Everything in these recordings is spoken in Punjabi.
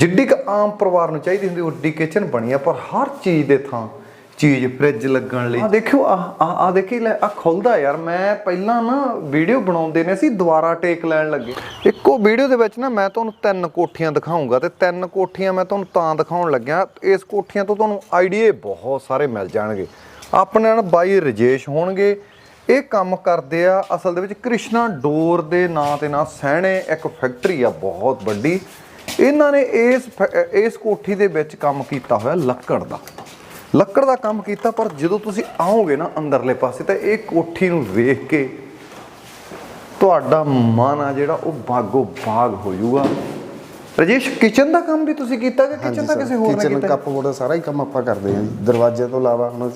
ਜਿੱਡੀ ਕ ਆਮ ਪਰਿਵਾਰ ਨੂੰ ਚਾਹੀਦੀ ਹੁੰਦੀ ਉੱਡੀ ਕਿਚਨ ਬਣੀ ਆ, ਪਰ ਹਰ ਚੀਜ਼ ਦੇ ਥਾਂ ਚੀਜ਼ ਫ੍ਰਿਜ ਲੱਗਣ ਲਈ। ਆ ਦੇਖਿਓ ਆ ਆ ਆ ਦੇਖੀ, ਲੈ ਆ ਖੁੱਲਦਾ ਯਾਰ। ਮੈਂ ਪਹਿਲਾਂ ਨਾ ਵੀਡੀਓ ਬਣਾਉਂਦੇ ਨੇ ਸੀ, ਦੁਬਾਰਾ ਟੇਕ ਲੈਣ ਲੱਗੇ। ਇੱਕੋ ਵੀਡੀਓ ਦੇ ਵਿੱਚ ਨਾ ਮੈਂ ਤੁਹਾਨੂੰ ਤਿੰਨ ਕੋਠੀਆਂ ਦਿਖਾਉਂਗਾ, ਤੇ ਤਿੰਨ ਕੋਠੀਆਂ ਮੈਂ ਤੁਹਾਨੂੰ ਤਾਂ ਦਿਖਾਉਣ ਲੱਗਿਆ। ਇਸ ਕੋਠੀਆਂ ਤੋਂ ਤੁਹਾਨੂੰ ਆਈਡੀਏ ਬਹੁਤ ਸਾਰੇ ਮਿਲ ਜਾਣਗੇ। ਆਪਣੇ ਨਾਲ ਬਾਈ ਰਜੇਸ਼ ਹੋਣਗੇ। ਇਹ ਕੰਮ ਕਰਦੇ ਆ, ਅਸਲ ਦੇ ਵਿੱਚ ਕ੍ਰਿਸ਼ਨਾ ਡੋਰ ਦੇ ਨਾਂ ਤੇ ਨਾਂ, ਸਹਿਣੇ, ਇੱਕ ਫੈਕਟਰੀ ਆ, ਬਹੁਤ ਵੱਡੀ। ਇਹਨਾਂ ਨੇ ਇਸ ਇਸ ਕੋਠੀ ਦੇ ਵਿੱਚ ਕੰਮ ਕੀਤਾ ਹੋਇਆ ਲੱਕੜ ਦਾ। ਲੱਕੜ ਦਾ ਕੰਮ ਕੀਤਾ ਪਰ ਜਦੋਂ ਤੁਸੀਂ ਆਓਗੇ ਨਾ ਅੰਦਰਲੇ ਪਾਸੇ ਤਾਂ ਇਹ ਕੋਠੀ ਨੂੰ ਵੇਖ ਕੇ ਤੁਹਾਡਾ ਮਨ ਆ ਜਿਹੜਾ ਉਹ ਬਾਗੋ ਬਾਗ ਹੋ ਜਾਊਗਾ। ਰਜੇਸ਼ ਕਿਚਨ ਦਾ ਕੰਮ ਵੀ ਤੁਸੀਂ ਕੀਤਾ ਕਿ ਕਿਚਨ ਦਾ ਕਿਸੇ ਹੋਰ ਨੇ ਕਿਚਨ ਕੀਤਾ? ਕੱਪਬੋਰਡ ਦਾ ਸਾਰਾ ਹੀ ਕੰਮ ਆਪਾਂ ਕਰਦੇ ਹਾਂ ਦਰਵਾਜ਼ੇ ਤੋਂ ਇਲਾਵਾ ਹੁਣ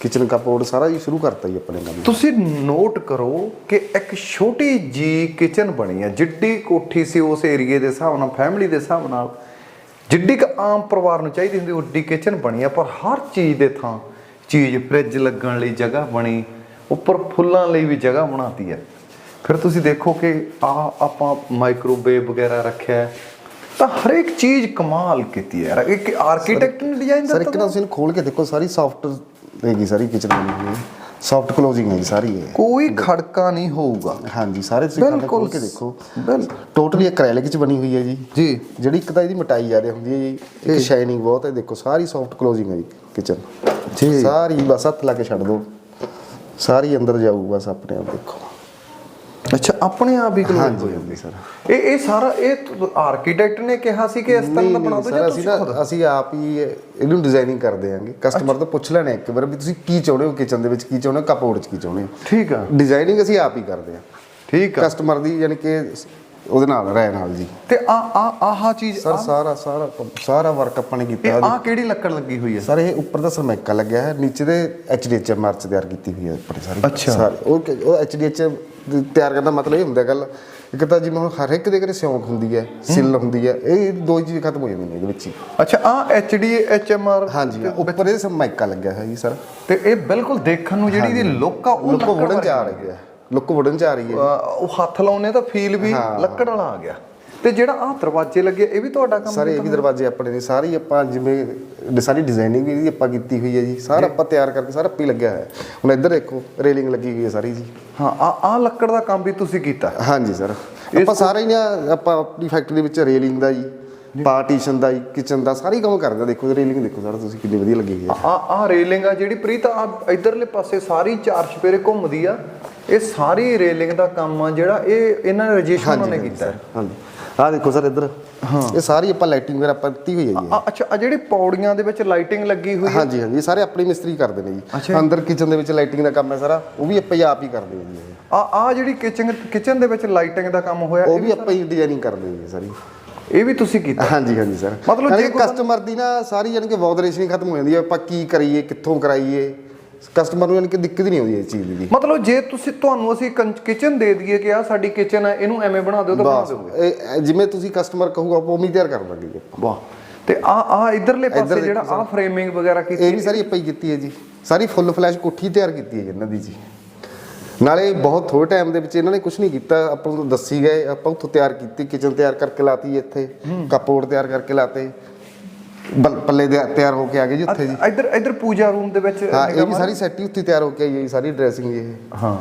ਕਿਚਨ ਕੱਪਬੋਰਡ ਸਾਰਾ ਹੀ ਸ਼ੁਰੂ ਕਰਤਾ ਜੀ ਆਪਣੇ ਕੰਮ ਤੁਸੀਂ ਨੋਟ ਕਰੋ ਕਿ ਇੱਕ ਛੋਟੀ ਜੀ ਕਿਚਨ ਬਣੀ ਹੈ ਜਿੱਡੀ ਕੋਠੀ ਸੀ ਉਸ ਏਰੀਏ ਦੇ ਹਿਸਾਬ ਨਾਲ ਫੈਮਿਲੀ ਦੇ ਹਿਸਾਬ ਨਾਲ ਜਿੱਡੀ ਕ ਆਮ ਪਰਿਵਾਰ ਨੂੰ ਚਾਹੀਦੀ ਹੁੰਦੀ ਉੱਡੀ ਕਿਚਨ ਬਣੀ ਹੈ ਪਰ ਹਰ ਚੀਜ਼ ਦੇ ਥਾਂ ਚੀਜ਼ ਫ੍ਰਿਜ ਲੱਗਣ ਲਈ ਜਗ੍ਹਾ ਬਣੀ ਉੱਪਰ ਫੁੱਲਾਂ ਲਈ ਵੀ ਜਗ੍ਹਾ ਬਣਾਤੀ ਹੈ ਫਿਰ ਤੁਸੀਂ ਦੇਖੋ ਕਿ ਆ ਆਪਾਂ ਮਾਈਕ੍ਰੋਵੇਵ ਵਗੈਰਾ ਰੱਖਿਆ। ਤਾਂ ਹਰੇਕ ਚੀਜ਼ ਕਮਾਲ ਕੀਤੀ ਹੈ। ਇੱਕ ਆਰਕੀਟੈਕਟ ਨੇ ਡਿਜ਼ਾਈਨ ਸਰ ਇੱਕ ਦਿੱਤਾ ਨਾ ਤੁਸੀਂ ਖੋਲ ਕੇ ਦੇਖੋ ਸਾਰੀ ਸੌਫਟ ਹੈਗੀ ਸਾਰੀ ਕਿਚਨ ਬਣੀ ਹੋਈ ਹੈ। ਸੌਫਟ ਕਲੋਜ਼ਿੰਗ ਹੈ ਜੀ ਸਾਰੀ ਇਹ। ਕੋਈ ਖੜਕਾ ਨਹੀਂ ਹੋਊਗਾ। ਹਾਂਜੀ ਸਾਰੇ ਤੁਸੀਂ ਬਿਲਕੁਲ ਖੋਲ ਕੇ ਦੇਖੋ। ਬਿਲਕੁਲ। ਟੋਟਲੀ ਐਕ੍ਰੈਲਿਕ ਚ ਬਣੀ ਹੋਈ ਹੈ ਜੀ। ਜੀ। ਜਿਹੜੀ ਇੱਕ ਤਾਂ ਇਹਦੀ ਮਟਾਈ ਜ਼ਿਆਦਾ ਹੁੰਦੀ ਹੈ ਜੀ। ਇੱਕ ਸ਼ਾਈਨਿੰਗ ਬਹੁਤ ਹੈ ਦੇਖੋ ਸਾਰੀ ਸੌਫਟ ਕਲੋਜ਼ਿੰਗ ਹੈ ਜੀ ਕਿਚਨ ਜੀ। ਸਾਰੀ ਬਸ ਹੱਥ ਲਾ ਕੇ ਛੱਡ ਦਿਓ ਸਾਰੀ ਅੰਦਰ ਜਾਊ ਬਸ ਆਪਣੇ ਆਪ ਦੇਖੋ। ਅੱਛਾ ਆਪਣੇ ਆਪ ਹੀ ਕਲੋਜ਼ ਹੋ ਜਾਂਦੀ ਸਰ। ਇਹ ਇਹ ਸਾਰਾ ਇਹ ਆਰਕੀਟੈਕਟ ਨੇ ਕਿਹਾ ਸੀ ਕਿ ਇਸ ਤਰ੍ਹਾਂ ਦਾ ਬਣਾ ਦਿਓ ਜਾਂ ਤੁਸੀਂ ਖੁਦ? ਅਸੀਂ ਆਪ ਹੀ ਇਹਨੂੰ ਡਿਜ਼ਾਈਨਿੰਗ ਕਰਦੇ ਆਂਗੇ ਕਸਟਮਰ ਤੋਂ ਪੁੱਛ ਲੈਣੇ ਇੱਕ ਵਾਰ ਵੀ ਤੁਸੀਂ ਕੀ ਚਾਹੁੰਦੇ ਹੋ ਕਿਚਨ ਦੇ ਵਿੱਚ ਕੀ ਚਾਹੁੰਦੇ ਹੋ ਕਪਬੋਰਡ 'ਚ ਕੀ ਚਾਹੁੰਦੇ ਹੋ। ਠੀਕ ਆ। ਡਿਜ਼ਾਈਨਿੰਗ ਅਸੀਂ ਆਪ ਹੀ ਕਰਦੇ ਆ ਠੀਕ ਆ। ਕਸਟਮਰ ਦੀ ਯਾਨੀ ਕਿ ਉਹਦੇ ਨਾਲ ਰਹਿ ਨਾਲ ਜੀ। ਤੇ ਆ ਆ ਆਹ ਚੀਜ਼ ਸਰ ਸਾਰਾ ਸਾਰਾ ਸਾਰਾ ਵਰਕ ਆਪਾਂ ਨੇ ਇਹ ਕੀਤਾ ਆ ਕਿਹੜੀ ਲੱਕੜ ਲੱਗੀ ਹੋਈ ਹੈ? ਸਰ ਇਹ ਉੱਪਰ ਦਾ ਸਰਮੈਕਾ ਲੱਗਿਆ ਹੈ ਨੀਚੇ ਦੇ ਐਚਡੀਐਚਐਮ ਮਾਰਚ ਤਿਆਰ ਕੀਤੀ ਹੋਈ ਹੈ ਆਪਣੇ ਸਾਰੀ। ਅੱਛਾ। ਸਾਰੀ ਉਹ ਉਹ ਐਚਡੀਐਚਐਮ ਤਿਆਰ ਕਰਨ ਦਾ ਮਤਲਬ ਇਹ ਹੁੰਦਾ ਗੱਲ ਇੱਕ ਤਾਂ ਜਿਵੇਂ ਹੁਣ ਹਰ ਇੱਕ ਦੇ ਘਰੇ ਸਿਉਂਕ ਹੁੰਦੀ ਹੈ ਸਿੱਲ ਹੁੰਦੀ ਹੈ ਇਹ ਦੋ ਚੀਜ਼ ਖਤਮ ਹੋ ਜਾਂਦੀਆਂ ਨੇ ਇਹਦੇ ਵਿੱਚ ਹੀ। ਅੱਛਾ ਆ ਐਚਡੀ ਐਚਐਮਆਰ ਹਾਂਜੀ ਉੱਪਰ ਇਹ ਸਰਮੈਕਾ ਲੱਗਿਆ ਹੈ ਜੀ ਸਰ। ਤੇ ਇਹ ਬਿਲਕੁਲ ਦੇਖਣ ਨੂੰ ਜਿਹੜੀ ਦੀ ਲੁੱਕ ਆ ਉਹ ਲੁੱਕ ਆ ਵਰਗੀ ਰਹੀ ਹੈ। ਲੁੱਕ ਚ ਆ ਰਹੀ ਹੈ। ਉਹ ਹੱਥ ਲਾਉਨੇ ਤਾਂ ਫੀਲ ਵੀ ਲੱਕੜ ਵਾਲਾ ਆ ਗਿਆ। ਤੇ ਜਿਹੜਾ ਆ ਦਰਵਾਜ਼ੇ ਲੱਗੇ ਇਹ ਵੀ ਤੁਹਾਡਾ ਕੰਮ ਸਾਰੇ ਇਹ ਵੀ ਦਰਵਾਜ਼ੇ ਆਪਣੇ ਨੇ ਸਾਰੀ ਆਪਾਂ ਜਿਵੇਂ ਸਾਰੀ ਡਿਜ਼ਾਈਨਿੰਗ ਵੀ ਇਹਦੀ ਆਪਾਂ ਕੀਤੀ ਹੋਈ ਹੈ ਜੀ ਸਾਰਾ ਆਪਾਂ ਤਿਆਰ ਕਰਕੇ ਸਾਰਾ ਆਪੇ ਲੱਗਿਆ ਹੋਇਆ। ਹੈ ਹੁਣ ਇੱਧਰ ਦੇਖੋ ਰੇਲਿੰਗ ਲੱਗੀ ਹੋਈ ਹੈ ਸਾਰੀ ਜੀ। ਹਾਂ ਆ ਆ ਲੱਕੜ ਦਾ ਕੰਮ ਵੀ ਤੁਸੀਂ ਕੀਤਾ? ਹਾਂਜੀ ਸਰ ਆਪਾਂ ਸਾਰਾ ਹੀ ਆਪਾਂ ਆਪਣੀ ਫੈਕਟਰੀ ਵਿੱਚ ਰੇਲਿੰਗ ਦਾ ਜੀ ਪਾਰਟੀਸ਼ਨ ਦਾ ਕਿਚਨ ਦਾ ਸਾਰੀ ਕੰਮ ਕਰਦੇ। ਦੇਖੋ ਰੇਲਿੰਗ ਦੇਖੋ ਸਾਰਾ ਤੁਸੀਂ ਕਿੰਨੀ ਵਧੀਆ ਲੱਗੀ ਹੈ। ਆ ਆ ਰੇਲਿੰਗ ਆ ਜਿਹੜੀ ਪ੍ਰੀਤ ਆ ਇਧਰਲੇ ਪਾਸੇ ਸਾਰੀ ਚਾਰ ਚਪੇਰੇ ਘੁੰਮਦੀ ਆ। ਇਹ ਸਾਰੀ ਰੇਲਿੰਗ ਦਾ ਕੰਮ ਆ ਜਿਹੜਾ ਇਹ ਇਹਨਾਂ ਨੇ ਰਜਿਸਟਰ ਨੇ ਕੀਤਾ। ਹਾਂਜੀ। ਆਹ ਦੇਖੋ ਸਰ ਇੱਧਰ। ਇਹ ਸਾਰੀ ਆਪਾਂ ਲਾਈਟਿੰਗ ਵਗੈਰਾ ਆਪਾਂ ਦਿੱਤੀ ਹੋਈ ਹੈ ਜੀ। ਆ ਅੱਛਾ ਆ ਜਿਹੜੀ ਪੌੜੀਆਂ ਦੇ ਵਿੱਚ ਲਾਈਟਿੰਗ ਲੱਗੀ ਹੋਈ ਹੈ? ਹਾਂਜੀ ਹਾਂਜੀ ਇਹ ਸਾਰੇ ਆਪਣੀ ਮਿਸਤਰੀ ਕਰਦੇ ਨੇ ਜੀ। ਅੰਦਰ ਕਿਚਨ ਦੇ ਵਿੱਚ ਲਾਈਟਿੰਗ ਦਾ ਕੰਮ ਹੈ ਸਾਰਾ ਉਹ ਵੀ ਆਪਾਂ ਹੀ ਆਪ ਹੀ ਕਰਦੇ ਹਾਂ ਜੀ। ਇਹ। ਆ ਆ ਜਿਹੜੀ ਕਿਚਨ ਕਿਚਨ ਦੇ ਵਿੱਚ ਲਾਈਟਿੰਗ ਦਾ ਕੰਮ ਹੋਇਆ ਉਹ ਵੀ ਆਪਾਂ ਹੀ ਡਿਜ਼ਾਈਨਿੰਗ ਕਰਦੇ ਹਾਂ ਜੀ ਸਾਰੀ। ਇਹ ਵੀ ਤੁਸੀਂ ਕੀਤਾ? ਹਾਂਜੀ ਹਾਂਜੀ ਸਰ। ਮਤਲਬ ਜੇ ਕੋਈ ਕਸਟਮਰ ਦੀ ਨਾ ਸਾਰੀ ਯਾਨੀ ਕਿ ਖਤਮ ਹੋ ਜਾਂਦੀ ਹੈ ਆਪਾਂ ਕੀ ਕਰੀਏ ਕਿੱਥੋਂ ਕਰਾਈਏ। ਕਸਟਮਰ ਨੂੰ ਯਾਨੀ ਕਿ ਦਿੱਕਤ ਨਹੀਂ ਆਉਂਦੀ ਇਸ ਚੀਜ਼ ਦੀ। ਮਤਲਬ ਜੇ ਤੁਸੀਂ ਤੁਹਾਨੂੰ ਅਸੀਂ ਕਿਚਨ ਦੇ ਦਈਏ ਕਿ ਆ ਸਾਡੀ ਕਿਚਨ ਹੈ ਇਹਨੂੰ ਐਵੇਂ ਬਣਾ ਦਿਓ ਤਾਂ ਬਣਾ ਦਿਓਗੇ? ਜਿਵੇਂ ਤੁਸੀਂ ਕਸਟਮਰ ਕਹੂਗਾ ਆਪਾਂ ਹੀ ਤਿਆਰ ਕਰ ਜੀ। ਵਾਹ। ਤੇ ਆ ਆ ਇਧਰਲੇ ਪਾਸੇ ਜਿਹੜਾ ਆ ਫਰੇਮਿੰਗ ਵਗੈਰਾ ਕੀਤੀ ਇਹ ਵੀ ਸਾਰੀ ਆਪਾਂ ਹੀ ਕੀਤੀ ਹੈ ਜੀ। ਸਾਰੀ ਫੁੱਲ ਫਲੈਸ਼ ਕੋਠੀ ਤਿਆਰ ਕੀਤੀ ਹੈ ਇਹਨਾਂ ਦੀ ਜੀ। ਨਾਲੇ ਬਹੁਤ ਥੋੜੇ ਟਾਈਮ ਦੇ ਵਿੱਚ ਇਹਨਾਂ ਨੇ ਕੁਝ ਨਹੀਂ ਕੀਤਾ। ਆਪਾਂ ਨੂੰ ਦੱਸੀ ਗਏ ਆਪਾਂ ਉੱਥੋਂ ਤਿਆਰ ਕੀਤੀ ਕਿਚਨ ਤਿਆਰ ਕਰਕੇ ਲਾਤੀ ਇੱਥੇ। ਕੱਪਬੋਰਡ ਤਿਆਰ ਕਰਕੇ ਲਾਤੇ। ਪੱਲੇ ਦੇ ਤਿਆਰ ਹੋ ਕੇ ਆ ਗਏ ਜੀ ਉੱਥੇ ਜੀ। ਇੱਧਰ ਇੱਧਰ ਪੂਜਾ ਰੂਮ ਦੇ ਵਿੱਚ ਹਾਂ ਇਹ ਵੀ ਸਾਰੀ ਸੈਟ ਹੀ ਉੱਥੇ ਤਿਆਰ ਹੋ ਕੇ ਆਈ ਹੈ ਜੀ ਸਾਰੀ ਡਰੈਸਿੰਗ ਇਹ। ਹਾਂ।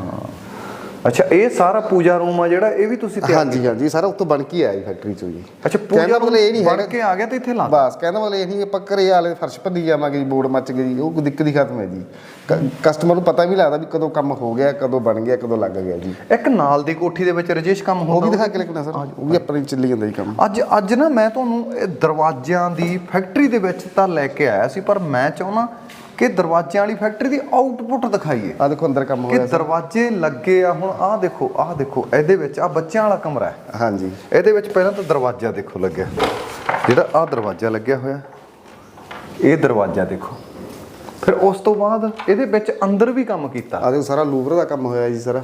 ਅੱਛਾ ਇਹ ਸਾਰਾ ਪੂਜਾ ਰੂਮ ਆ ਜਿਹੜਾ ਇਹ ਵੀ ਤੁਸੀਂ ਤਿਆਰ ਹਾਂਜੀ ਹਾਂਜੀ ਸਾਰਾ ਉੱਥੋਂ ਬਣ ਕੇ ਆਇਆ ਫੈਕਟਰੀ ਚੋਂ ਜੀ। ਅੱਛਾ ਪੂਜਾ ਮਤਲਬ ਇਹ ਨਹੀਂ ਬਣ ਕੇ ਆ ਗਿਆ ਤੇ ਇੱਥੇ ਲਾ ਬਸ ਕਹਿੰਦਾ ਮਤਲਬ ਇਹ ਨਹੀਂ ਆਪਾਂ ਘਰੇ ਵਾਲੇ ਫਰਸ਼ ਭੰਨੀ ਜਾਵਾਂਗੇ ਜੀ ਬੋਰਡ ਮੱਚ ਗਏ ਜੀ ਉਹ ਦਿੱਕਤ ਹੀ ਖਤਮ ਹੈ ਜੀ। ਕਸਟਮਰ ਨੂੰ ਪਤਾ ਵੀ ਲੱਗਦਾ ਵੀ ਕਦੋਂ ਕੰਮ ਹੋ ਗਿਆ ਕਦੋਂ ਬਣ ਗਿਆ ਕਦੋਂ ਲੱਗ ਗਿਆ ਜੀ। ਇੱਕ ਨਾਲ ਦੀ ਕੋਠੀ ਦੇ ਵਿੱਚ ਰਜੇਸ਼ ਕੰਮ ਉਹ ਵੀ ਹੁੰਦਾ ਦਿਖਾ ਕੇ ਲਿਖਣਾ ਸਰ ਉਹ ਵੀ ਆਪਣੇ ਚੱਲੀ ਜਾਂਦਾ ਜੀ ਕੰਮ। ਅੱਜ ਅੱਜ ਨਾ ਮੈਂ ਤੁਹਾਨੂੰ ਇਹ ਦਰਵਾਜ਼ਿਆਂ ਦੀ ਫੈਕਟਰੀ ਦੇ ਵਿੱਚ ਤਾਂ ਲੈ ਕੇ ਆਇਆ ਸੀ ਪਰ ਮੈਂ ਚਾਹੁੰਦਾ ਕਿ ਦਰਵਾਜ਼ਿਆਂ ਵਾਲੀ ਫੈਕਟਰੀ ਦੀ ਆਊਟਪੁੱਟ ਦਿਖਾਈਏ। ਆ ਦੇਖੋ ਅੰਦਰ ਕੰਮ ਕਿ ਹੋਇਆ ਦਰਵਾਜ਼ੇ ਲੱਗੇ ਆ ਹੁਣ ਆਹ ਦੇਖੋ ਆਹ ਦੇਖੋ ਇਹਦੇ ਵਿੱਚ ਆ ਬੱਚਿਆਂ ਵਾਲਾ ਕਮਰਾ ਹੈ। ਹਾਂਜੀ। ਇਹਦੇ ਵਿੱਚ ਪਹਿਲਾਂ ਤਾਂ ਦਰਵਾਜ਼ਾ ਦੇਖੋ ਲੱਗਿਆ। ਜਿਹੜਾ ਆਹ ਦਰਵਾਜ਼ਾ ਲੱਗਿਆ ਹੋਇਆ ਇਹ ਦਰਵਾਜ਼ਾ ਦੇਖੋ। ਫਿਰ ਉਸ ਤੋਂ ਬਾਅਦ ਇਹਦੇ ਵਿੱਚ ਅੰਦਰ ਵੀ ਕੰਮ ਕੀਤਾ। ਆ ਦੇਖੋ ਸਾਰਾ ਲੂਵਰ ਦਾ ਕੰਮ ਹੋਇਆ ਜੀ ਸਾਰਾ।